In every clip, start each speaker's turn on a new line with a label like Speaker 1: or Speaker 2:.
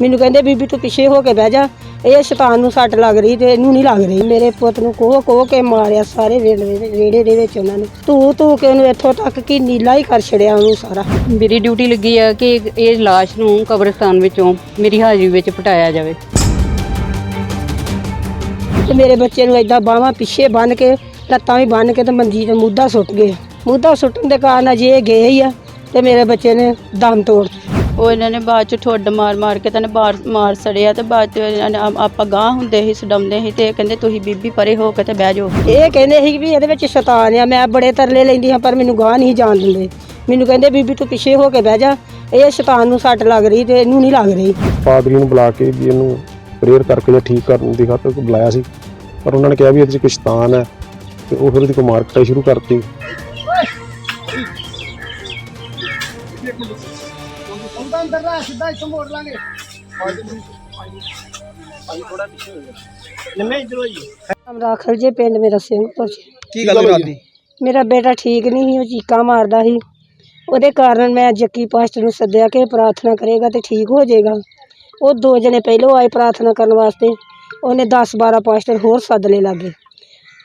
Speaker 1: ਮੈਨੂੰ ਕਹਿੰਦੇ ਬੀਬੀ ਤੂੰ ਪਿੱਛੇ ਹੋ ਕੇ ਬਹਿ ਜਾ। ਇਹ ਸ਼ੈਤਾਨ ਨੂੰ ਸੱਟ ਲੱਗ ਰਹੀ ਤੇ ਇਹਨੂੰ ਨਹੀਂ ਲੱਗ ਰਹੀ। ਮੇਰੇ ਪੁੱਤ ਨੂੰ ਕੋਹ ਕੋਹ ਕੇ ਮਾਰਿਆ ਸਾਰੇ ਵੇੜੇ ਵੇੜੇ ਦੇ ਵਿੱਚ ਉਹਨਾਂ ਨੇ। ਤੂੰ ਤੂੰ ਕਿ ਉਹਨੂੰ ਇੱਥੋਂ ਤੱਕ ਕਿ ਨੀਲਾ ਹੀ ਕਰ ਛੜਿਆ ਉਹਨੂੰ ਸਾਰਾ।
Speaker 2: ਮੇਰੀ ਡਿਊਟੀ ਲੱਗੀ ਆ ਕਿ ਇਹ ਲਾਸ਼ ਨੂੰ ਕਬਰਸਤਾਨ ਵਿੱਚੋਂ ਮੇਰੀ ਹਾਜ਼ਰੀ ਵਿੱਚ ਪਟਾਇਆ ਜਾਵੇ।
Speaker 1: ਤੇ ਮੇਰੇ ਬੱਚੇ ਨੂੰ ਏਦਾਂ ਬਾਹਾਂ ਪਿੱਛੇ ਬੰਨ ਕੇ ਲੱਤਾਂ ਵੀ ਬੰਨ ਕੇ ਤੇ ਮੰਜੀ ਤੇ ਮੁੱਦਾ ਸੁੱਟ ਗਏ। ਮੁੱਦਾ ਸੁੱਟਣ ਦੇ ਕਾਰਨ ਅਜੇ ਇਹ ਗਏ ਹੀ ਆ ਤੇ ਮੇਰੇ ਬੱਚੇ ਨੇ ਦਮ ਤੋੜ ਦਿੱਤਾ।
Speaker 3: ਉਹ ਇਹਨਾਂ ਨੇ ਬਾਅਦ ਚ ਠੁੱਡ ਮਾਰ ਮਾਰ ਕੇ ਤਾਂ ਬਾਹਰ ਮਾਰ ਸੜਿਆ ਤੇ ਬਾਅਦ ਚ ਇਹਨਾਂ ਨੇ ਆ- ਆਪਾਂ ਗਾਂ ਹੁੰਦੇ ਸੀ ਸਡਮਦੇ ਸੀ ਤੇ ਇਹ ਕਹਿੰਦੇ ਤੁਸੀਂ ਬੀਬੀ ਪਰੇ ਹੋ ਕੇ ਤੇ ਬਹਿ ਜਾਓ।
Speaker 1: ਇਹ ਕਹਿੰਦੇ ਸੀ ਵੀ ਇਹਦੇ ਵਿੱਚ ਸ਼ੈਤਾਨ ਆ ਮੈਂ ਬੜੇ ਤਰਲੇ ਲੈਂਦੀ ਹਾਂ ਪਰ ਮੈਨੂੰ ਗਾਹ ਨਹੀਂ ਜਾਣ ਦਿੰਦੇ। ਮੈਨੂੰ ਕਹਿੰਦੇ ਬੀਬੀ ਤੂੰ ਪਿੱਛੇ ਹੋ ਕੇ ਬਹਿ ਜਾ। ਇਹ ਸ਼ੈਤਾਨ ਨੂੰ ਸੱਟ ਲੱਗ ਰਹੀ ਤੇ ਇਹਨੂੰ ਨਹੀਂ ਲੱਗ ਰਹੀ।
Speaker 4: ਪਾਦਰੀ ਨੂੰ ਬੁਲਾ ਕੇ ਵੀ ਇਹਨੂੰ ਪ੍ਰੇਅਰ ਕਰਕੇ ਜਾਂ ਠੀਕ ਕਰਨ ਦੀ ਖਾਤਰ ਬੁਲਾਇਆ ਸੀ। ਪਰ ਉਹਨਾਂ ਨੇ ਕਿਹਾ ਵੀ ਇਹਦੇ 'ਚ ਕੋਈ ਸ਼ੈਤਾਨ ਹੈ ਤੇ ਉਹ ਫਿਰ ਉਹਦੀ ਕੋਈ ਮਾਰ ਕੁਟਾਈ ਸ਼ੁਰੂ ਕਰਤੀ।
Speaker 1: ਰਾਖਲ ਜੇ ਪਿੰਡ ਮੇਰਾ ਸਿੰਘਪੁਰ ਚ
Speaker 5: ਕੀ ਗੱਲ ਹੋਈ ਰਾਤੀ?
Speaker 1: ਮੇਰਾ ਬੇਟਾ ਠੀਕ ਨਹੀਂ ਸੀ ਉਹ ਚੀਕਾਂ ਮਾਰਦਾ ਸੀ। ਉਹਦੇ ਕਾਰਨ ਮੈਂ ਜੱਕੀ ਪਾਸਟਰ ਨੂੰ ਸੱਦਿਆ ਕਿ ਪ੍ਰਾਰਥਨਾ ਕਰੇਗਾ ਤੇ ਠੀਕ ਹੋ ਜਾਏਗਾ। ਉਹ ਦੋ ਜਣੇ ਪਹਿਲੋਂ ਆਏ ਪ੍ਰਾਰਥਨਾ ਕਰਨ ਵਾਸਤੇ। ਉਹਨੇ 10 12 ਪਾਸਟਰ ਹੋਰ ਸੱਦ ਲਏ ਲਾਗੇ।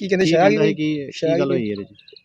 Speaker 5: ਕੀ ਕਹਿੰਦੇ
Speaker 6: ਕੀ
Speaker 5: ਸ਼ਾਹ
Speaker 6: ਕਹਿੰਦਾ ਸੀ
Speaker 5: ਕੀ
Speaker 6: ਕੀ ਕੀ ਗੱਲ ਹੋਈ ਇਹਦੇ ਚ?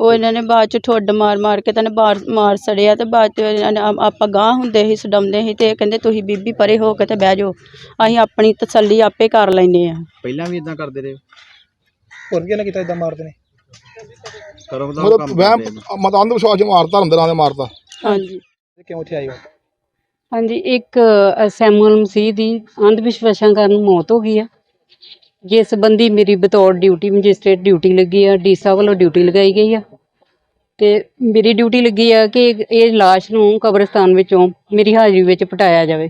Speaker 3: ਉਹ ਇਹਨਾਂ ਨੇ ਬਾਅਦ ਚ ਠੁੱਡ ਮਾਰ ਮਾਰ ਕੇ ਤਾਂ ਬਾਹਰ ਮਾਰ ਸੜਿਆ ਤੇ ਬਾਅਦ ਚ ਇਹਨਾਂ ਨੇ ਆ- ਆਪਾਂ ਗਾਂ ਹੁੰਦੇ ਸੀ ਸਡਮਦੇ ਸੀ ਤੇ ਇਹ ਕਹਿੰਦੇ ਤੁਸੀਂ ਬੀਬੀ ਪਰੇ ਹੋ ਕੇ ਤੇ ਬਹਿ ਜਾਓ। ਅਸੀਂ ਆਪਣੀ ਤਸੱਲੀ ਆਪੇ ਕਰ ਲੈਨੇ ਆ
Speaker 6: ਪਹਿਲਾਂ ਵੀ ਇਦਾਂ ਕਰਦੇ ਰਹੇ?
Speaker 5: ਹੋਰ ਇਹਨਾਂ ਕੀਤਾ ਇਦਾਂ ਮਾਰਦੇ ਨੇ?
Speaker 6: ਕਰੋ ਦਾ
Speaker 4: ਮਤਲਬ
Speaker 6: ਕੰਮ
Speaker 4: ਵਹਿਮ
Speaker 6: ਕਰਦੇ ਨੇ।
Speaker 4: ਮਤਾਂ ਵਿਸ਼ਵਾਸ ਮਾਰ ਧਰਮ ਦੇ ਨਾਂ ਦੇ ਮਾਰਤਾ।
Speaker 3: ਹਾਂਜੀ।
Speaker 5: ਕਿਉਂ ਇੱਥੇ ਆਏ ਹੋ?
Speaker 2: ਹਾਂਜੀ ਇੱਕ ਅ, ਸੈਮੂਅਲ ਮਸੀਹ ਦੀ ਅੰਧ ਵਿਸ਼ਵਾਸਾਂ ਕਾਰਨ ਮੌਤ ਹੋ ਗਈ ਆ। ਜਿਸ ਸੰਬੰਧੀ ਮੇਰੀ ਬਤੌਰ ਡਿਊਟੀ ਮੈਜਿਸਟ੍ਰੇਟ ਡਿਊਟੀ ਲੱਗੀ ਆ ਡੀਸਾ ਵੱਲੋਂ ਡਿਊਟੀ ਲਗਾਈ ਗਈ ਆ। ਤੇ ਮੇਰੀ ਡਿਊਟੀ ਲੱਗੀ ਆ ਕਿ ਇਹ ਲਾਸ਼ ਨੂੰ ਕਬਰਸਤਾਨ ਵਿੱਚੋਂ ਮੇਰੀ ਹਾਜ਼ਰੀ ਵਿੱਚ ਪਟਾਇਆ ਜਾਵੇ।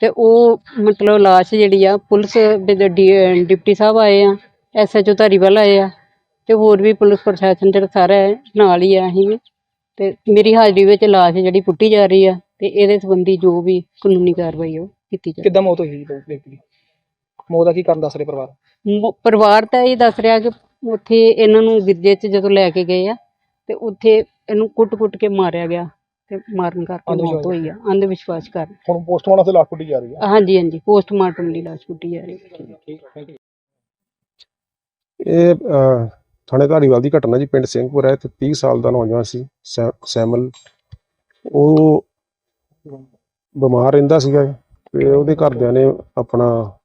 Speaker 2: ਤੇ ਉਹ ਮਤਲਬ ਲਾਸ਼ ਜਿਹੜੀ ਆ ਪੁਲਿਸ ਦੇ ਡੀ- ਡਿਪਟੀ ਸਾਹਿਬ ਆਏ ਆ ਐਸਐਚਓ ਧਾਰੀਵਾਲ ਆਏ ਆ ਤੇ ਹੋਰ ਵੀ ਪੁਲਿਸ ਪ੍ਰਸ਼ਾਸਨ ਜਿਹੜਾ ਸਾਰਾ ਹੈ, ਨਾਲ ਹੀ ਆ ਅਸੀਂ ਵੀ। ਤੇ ਮੇਰੀ ਹਾਜ਼ਰੀ ਵਿੱਚ ਲਾਸ਼ ਜਿਹੜੀ ਪੁੱਟੀ ਜਾ ਰਹੀ ਆ ਤੇ ਇਹਦੇ ਸੰਬੰਧੀ ਜੋ ਵੀ ਕਾਨੂੰਨੀ ਕਾਰਵਾਈ ਉਹ ਕੀਤੀ ਜਾਵੇ।
Speaker 5: ਕਿੱਦਾਂ ਮੌਤ ਹੋਈ ਜੀ ਵਿਅਕਤੀ ਦੀ? ਮੌਤ ਦਾ ਕੀ ਕਾਰਨ ਦੱਸ ਰਹੇ ਪਰਿਵਾਰ?
Speaker 2: ਮ- ਪਰਿਵਾਰ ਤਾਂ ਇਹ ਦੱਸ ਰਿਹਾ ਕਿ ਉੱਥੇ ਇਹਨਾਂ ਨੂੰ ਗਿਰਜੇ 'ਚ ਜਦੋਂ ਲੈ ਕੇ ਗਏ ਆ ਤੇ ਉੱਥੇ ਇਹਨੂੰ ਕੁੱਟ-ਕੁੱਟ ਕੇ ਮਾਰਿਆ ਗਿਆ ਤੇ ਮਾਰਨ ਕਰਕੇ ਮੌਤ ਹੋਈ ਆ ਅੰਧ ਵਿਸ਼ਵਾਸ ਕਾਰਨ।
Speaker 4: ਹੁਣ ਪੋਸਟਮਾਰਟਮ ਤੇ ਲਾਸ਼ ਪੁੱਟੀ ਜਾ ਰਹੀ ਹੈ
Speaker 2: ਹਾਂਜੀ ਹਾਂਜੀ ਪੋਸਟਮਾਰਟਮ ਦੀ ਲਾਸ਼ ਪੁੱਟੀ ਜਾ ਰਹੀ ਹੈ
Speaker 4: ਇਹ ਅਹ, ਥਾਣੇ ਧਾਰੀਵਾਲ ਦੀ ਘਟਨਾ ਜੀ ਪਿੰਡ ਸਿੰਘਪੁਰ ਹੈ ਤੇ 30 ਸਾਲ ਦਾ ਨੌਜਵਾਨ ਸੀ ਸੈ- ਸੈਮਲ। ਉਹ ਬਿਮਾਰ ਰਹਿੰਦਾ ਸੀਗਾ ਤੇ ਉਹਦੇ ਘਰਦਿਆਂ ਨੇ ਆਪਣਾ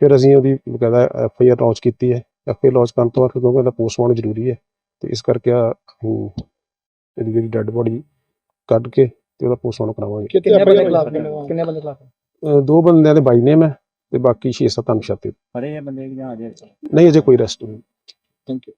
Speaker 4: ਫਿਰ ਅਸੀਂ ਉਹਦੀ ਬਕਾਇਦਾ ਐਫ ਆਈ ਆਰ ਲਾਂਚ ਕੀਤੀ ਹੈ। ਐਫ ਆਈ ਲਾਂਚ ਕਰਨ ਤੋਂ ਬਾਅਦ ਕਿਉਂਕਿ ਇਹਦਾ ਪੋਸਟਮਾਰਟਮ ਜ਼ਰੂਰੀ ਹੈ ਤੇ ਇਸ ਕਰਕੇ ਆ ਇਹਦੀ ਜਿਹੜੀ ਡੈੱਡ ਬੋਡੀ ਕੱਢ ਕੇ ਤੇ ਉਹਦਾ ਪੋਸਟਮਾਰਟਮ ਕਰਾਵਾਂਗੇ।
Speaker 5: ਕਿੰਨੇ ਬੰਦੇ ਖਿਲਾਫ ਕਿੰਨੇ ਬੰਦੇ ਖਿਲਾਫ?
Speaker 4: ਦੋ ਬੰਦਿਆਂ ਦੇ ਬਾਈ ਨੇਮ ਹੈ ਤੇ ਬਾਕੀ 6-7 ਅਨਸ਼ਾਤੇ
Speaker 6: ਫੜੇ ਆ ਬੰਦੇ ਜਾਂ ਅਜੇ
Speaker 4: ਨਹੀਂ ਅਜੇ ਕੋਈ ਰੈਸਟ ਨਹੀਂ।
Speaker 5: Thank you